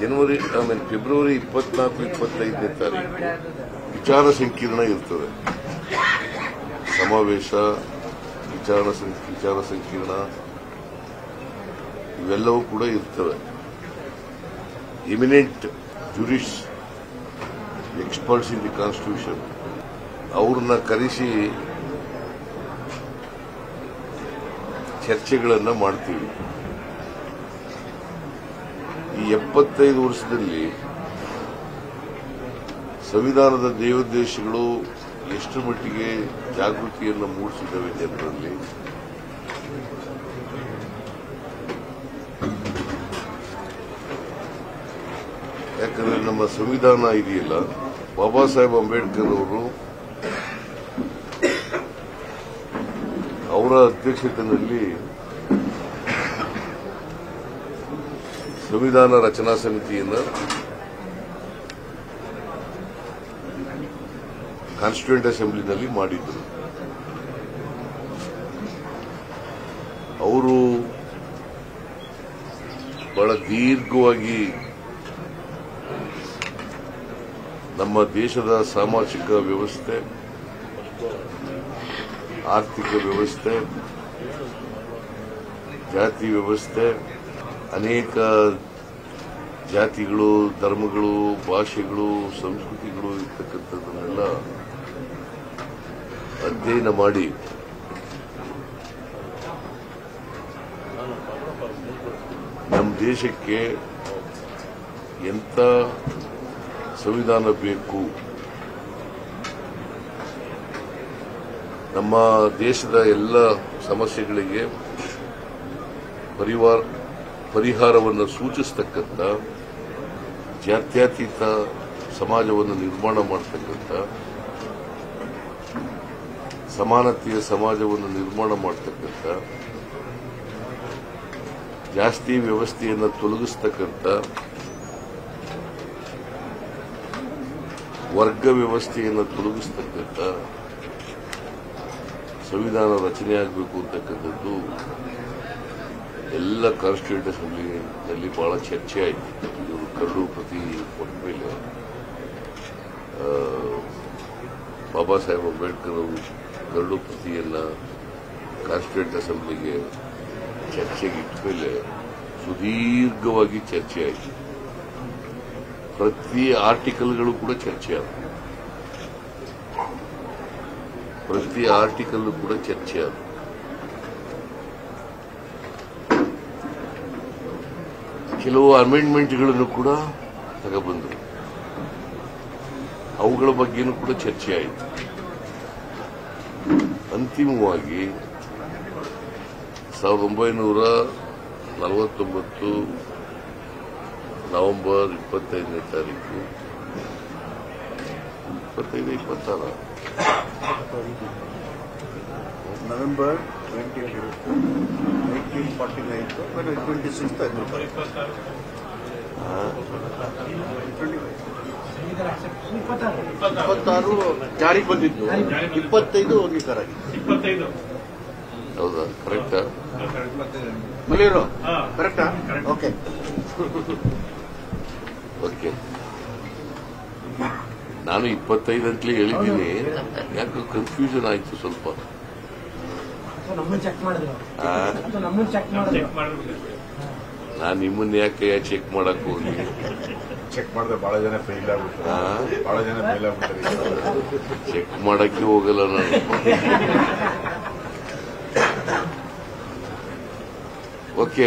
ಜನವರಿ ಆಮೇಲೆ ಫೆಬ್ರವರಿ ಇಪ್ಪತ್ನಾಲ್ಕು, ಇಪ್ಪತ್ತೈದನೇ ತಾರೀಕು ವಿಚಾರ ಸಂಕೀರ್ಣ ಇರ್ತದೆ. ಸಮಾವೇಶ, ವಿಚಾರ ವಿಚಾರ ಸಂಕಿರಣ, ಇವೆಲ್ಲವೂ ಕೂಡ ಇರ್ತವೆ. Eminent jurists experts in the constitution ಅವ್ರನ್ನ ಕರೆಸಿ ಚರ್ಚೆಗಳನ್ನು ಮಾಡ್ತೀವಿ. ಎಪ್ಪತ್ತೈದು ವರ್ಷದಲ್ಲಿ ಸಂವಿಧಾನದ ದೇವೋದ್ದೇಶಗಳು ಎಷ್ಟು ಮಟ್ಟಿಗೆ ಜಾಗೃತಿಯನ್ನು ಮೂಡಿಸಿದ್ದಾವೆ ಜನರಲ್ಲಿ ಯಾಕಂದ್ರೆ ನಮ್ಮ ಸಂವಿಧಾನ ಇದೆಯಲ್ಲ, ಬಾಬಾ ಸಾಹೇಬ್ ಅಂಬೇಡ್ಕರ್ ಅವರು ಅವರ ಅಧ್ಯಕ್ಷತೆಯಲ್ಲಿ ಸಂವಿಧಾನ ರಚನಾ ಸಮಿತಿಯನ್ನು ಕಾನ್ಸ್ಟಿಟ್ಯೂಂಟ್ ಅಸೆಂಬ್ಲಿನಲ್ಲಿ ಮಾಡಿದ್ರು. ಅವರು ಬಹಳ ದೀರ್ಘವಾಗಿ ನಮ್ಮ ದೇಶದ ಸಾಮಾಜಿಕ ವ್ಯವಸ್ಥೆ, ಆರ್ಥಿಕ ವ್ಯವಸ್ಥೆ, ಜಾತಿ ವ್ಯವಸ್ಥೆ ಅನೇಕ ಜಾತಿಗಳು, ಧರ್ಮಗಳು, ಭಾಷೆಗಳು, ಸಂಸ್ಕೃತಿಗಳು ಇರ್ತಕ್ಕಂಥದ್ದನ್ನೆಲ್ಲ ಅಧ್ಯಯನ ಮಾಡಿ ನಮ್ಮ ದೇಶಕ್ಕೆ ಎಂಥ ಸಂವಿಧಾನ ಬೇಕು? ನಮ್ಮ ದೇಶದ ಎಲ್ಲ ಸಮಸ್ಯೆಗಳಿಗೆ ಪರಿವಾರ ಪರಿಹಾರವನ್ನು ಸೂಚಿಸ್ತಕ್ಕಂಥ ಜಾತ್ಯತೀತ ಸಮಾಜವನ್ನು ನಿರ್ಮಾಣ ಮಾಡತಕ್ಕಂಥ, ಸಮಾನತೆಯ ಸಮಾಜವನ್ನು ನಿರ್ಮಾಣ ಮಾಡತಕ್ಕಂಥ, ಜಾಸ್ತಿ ವ್ಯವಸ್ಥೆಯನ್ನು ತೊಲಗಿಸ್ತಕ್ಕಂಥ, ವರ್ಗ ವ್ಯವಸ್ಥೆಯನ್ನು ತೊಲಗಿಸ್ತಕ್ಕಂಥ ಸಂವಿಧಾನ ರಚನೆಯಾಗಬೇಕು ಅಂತಕ್ಕಂಥದ್ದು ಎಲ್ಲ ಕಾನ್ಸ್ಟಿಟ್ಯೂಂಟ್ ಅಸೆಂಬ್ಲಿಯಲ್ಲಿ ಬಹಳ ಚರ್ಚೆ ಆಯಿತು. ಇವರು ಕರಡು ಪ್ರತಿ ಕೊಟ್ಟ ಮೇಲೆ. ಬಾಬಾ ಸಾಹೇಬ್ ಅಂಬೇಡ್ಕರ್ ಅವರು ಕರಡು ಪ್ರತಿಯನ್ನ ಕಾನ್ಸ್ಟಿಟ್ಯೂಂಟ್ ಅಸೆಂಬ್ಲಿಗೆ ಚರ್ಚೆಗೆ ಇಟ್ಟ ಮೇಲೆ ಸುದೀರ್ಘವಾಗಿ ಚರ್ಚೆ ಆಯಿತು. ಪ್ರತಿ ಆರ್ಟಿಕಲ್ಗಳು ಕೂಡ ಚರ್ಚೆ ಆದವು. ಪ್ರತಿ ಆರ್ಟಿಕಲ್ ಕೂಡ ಚರ್ಚೆ ಆದವು. ಕೆಲವು ಅಮೆಂಡ್ಮೆಂಟ್ಗಳನ್ನು ಕೂಡ ತಗೊಬಂದರು ಅವುಗಳ ಬಗ್ಗೆನೂ ಕೂಡ ಚರ್ಚೆ ಆಯಿತು. ಅಂತಿಮವಾಗಿ ಸಾವಿರದ ಒಂಬೈನೂರ ನಲವತ್ತೊಂಬತ್ತು ನವೆಂಬರ್ ಇಪ್ಪತ್ತೈದನೇ ತಾರೀಕು, ಇಪ್ಪತ್ತೈದು, ಇಪ್ಪತ್ತಾರ. November twenty nineteen forty nine twenty six ಇಪ್ಪತ್ತಾರು ಜಾರಿಗೆ ಬಂದಿದ್ದು. ಇಪ್ಪತ್ತೈದು ಅಂಗೀಕಾರ ಹೌದಾ? ಕರೆಕ್ಟ್ ಮಲ್ಲಿಯವರು? ಕರೆಕ್ಟಾ ಓಕೆ ಓಕೆ ನಾನು ಇಪ್ಪತ್ತೈದು ಅಂತಲೇ ಹೇಳಿದ್ದೀನಿ. ಯಾಕೆ ಕನ್ಫ್ಯೂಷನ್ ಆಯಿತು ಸ್ವಲ್ಪ. ನಾನು ನಿಮ್ಮನ್ನ ಯಾಕೆ ಚೆಕ್ ಮಾಡಕ್ ಹೋಗಿ ಚೆಕ್ ಮಾಡಿದ್ರೆ ಬಹಳ ಜನ ಫೇಲ್ ಆಗ್ಬಿಡ್ತಾರೆ ಆ? ಬಹಳ ಜನ ಫೇಲ್ ಆಗ್ಬಿಡ್ತಾರೆ ಚೆಕ್ ಮಾಡಕ್ಕೆ ಹೋಗಲ್ಲ ನಾನು. ಓಕೆ